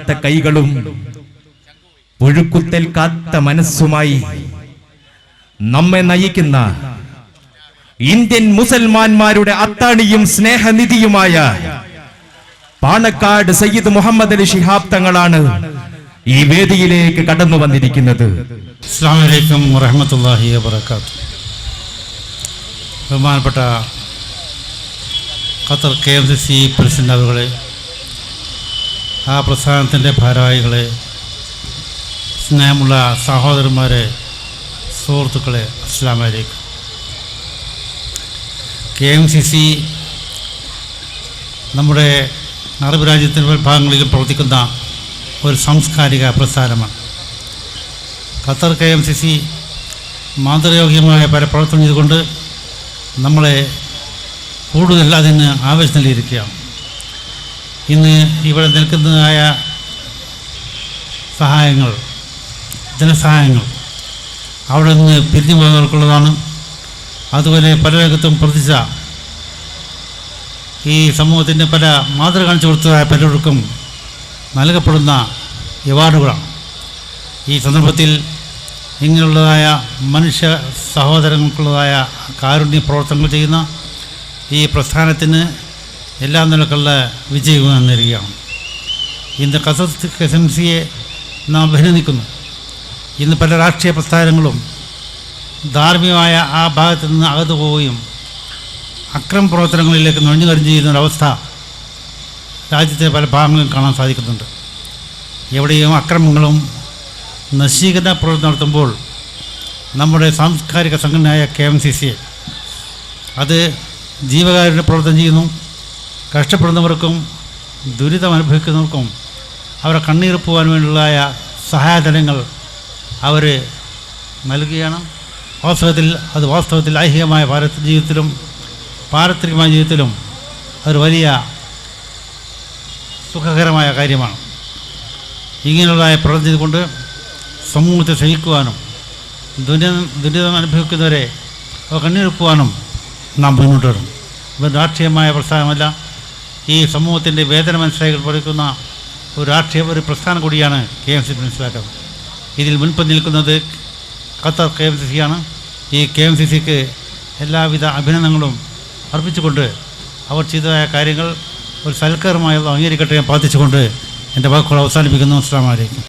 വിടരാത്ത കൈകളും പുഴുക്കുത്തേൽക്കാത്ത മനസ്സുമായി നമ്മെ നയിക്കുന്ന ഇന്ത്യൻ മുസൽമാന്മാരുടെ അത്താണിയും സ്നേഹനിധിയുമായ പാണക്കാട് സയ്യിദ് മുഹമ്മദ് അലി ഷിഹാബ് തങ്ങളാണ് ഈ വേദിയിലേക്ക് കടന്നു വന്നിരിക്കുന്നത്. ബഹുമാനപ്പെട്ട Qatar K M C C president അവരുകളെ ആ പ്രസ്ഥാനത്തിന്റെ ഭാരവാഹികളെ സ്നേഹമുള്ള സഹോദരന്മാരെ സുഹൃത്തുക്കളെ അസ്ലാമലേക്ക് കെ എം സി സി നമ്മുടെ അറബ് രാജ്യത്തിന്റെ ഭാഗങ്ങളിൽ പ്രവർത്തിക്കുന്ന ഒരു സാംസ്കാരിക പ്രസ്ഥാനമാണ്. Qatar K M C C മാതൃയോഗ്യമായ പല പ്രവർത്തനം ചെയ്തുകൊണ്ട് നമ്മളെ കൂടുതൽ അതിന് ആവശ്യത്തിലിരിക്കുകയാണ് ഇന്ന് ഇവിടെ നിൽക്കുന്നതായ സഹായങ്ങൾ ധനസഹായങ്ങൾ അവിടെ നിന്ന് പിരിഞ്ഞു പോകുന്നവർക്കുള്ളതാണ് അതുപോലെ പല രംഗത്തും പ്രവർത്തിച്ച ഈ സമൂഹത്തിന്റെ പല മാതൃക കാണിച്ചു കൊടുത്തതായ പലർക്കും നൽകപ്പെടുന്ന അവാർഡുകളാണ്. ഈ സന്ദർഭത്തിൽ ഇങ്ങനെയുള്ളതായ മനുഷ്യ സഹോദരങ്ങൾക്കുള്ളതായ കാരുണ്യ പ്രവർത്തനങ്ങൾ ചെയ്യുന്ന ഈ പ്രസ്ഥാനത്തിന് എല്ലാ നിലക്കുള്ള വിജയവും നേരുകയാണ് ഇന്ന് കസത്ത് എസ് എം സിയെ നാം അഭിനന്ദിക്കുന്നു. ഇന്ന് പല രാഷ്ട്രീയ പ്രസ്ഥാനങ്ങളും ധാർമ്മികമായ ആ ഭാഗത്ത് നിന്ന് അകത്തു പോവുകയും അക്രമ പ്രവർത്തനങ്ങളിലേക്ക് നുഴഞ്ഞു കറിഞ്ഞു ചെയ്യുന്ന ഒരവസ്ഥ രാജ്യത്തെ പല ഭാഗങ്ങളിലും കാണാൻ സാധിക്കുന്നുണ്ട്. എവിടെയും അക്രമങ്ങളും നശീകരണ പ്രവർത്തനം നടത്തുമ്പോൾ നമ്മുടെ സാംസ്കാരിക സംഘടനയായ കെ എം സി സി അത് ജീവകാരുടെ പ്രവർത്തനം ചെയ്യുന്നു. കഷ്ടപ്പെടുന്നവർക്കും ദുരിതം അനുഭവിക്കുന്നവർക്കും അവരെ കണ്ണീർ പോകാൻ വേണ്ടിയുള്ളതായ സഹായധനങ്ങൾ അവർ നൽകുകയാണ്. വാസ്തവത്തിൽ അത് വാസ്തവത്തിൽ ഐഹികമായ ഭാരത ജീവിതത്തിലും പാരത്രികമായ ജീവിതത്തിലും ഒരു വലിയ സുഖകരമായ കാര്യമാണ്. ഇങ്ങനെയുള്ളതായ പ്രവർത്തി കൊണ്ട് സമൂഹത്തെ ക്ഷണിക്കുവാനും ദുരിതം ദുരിതം അനുഭവിക്കുന്നവരെ അവ കണ്ണീർക്കുവാനും നാം മുന്നോട്ട് വരും ഇത് രാഷ്ട്രീയമായ പ്രസ്ഥാനമല്ല. ഈ സമൂഹത്തിന്റെ വേദന മനസ്സിലാക്കി പഠിക്കുന്ന ഒരു രാഷ്ട്രീയ ഒരു പ്രസ്ഥാനം കൂടിയാണ് കെ എം സി മനസ്സിലാക്കുന്നത് ഇതിൽ മുൻപ് നിൽക്കുന്നത് Qatar K M C C ആണ്. ഈ കെ എം സി സിക്ക് എല്ലാവിധ അഭിനന്ദനങ്ങളും അർപ്പിച്ചുകൊണ്ട് അവർ ചെയ്തതായ കാര്യങ്ങൾ ഒരു സൽക്കരമായി അംഗീകരിക്കട്ടെ പ്രാർത്ഥിച്ചുകൊണ്ട് എന്റെ വാക്കുകൾ അവസാനിപ്പിക്കുന്നു. അസ്സാം വലൈക്കും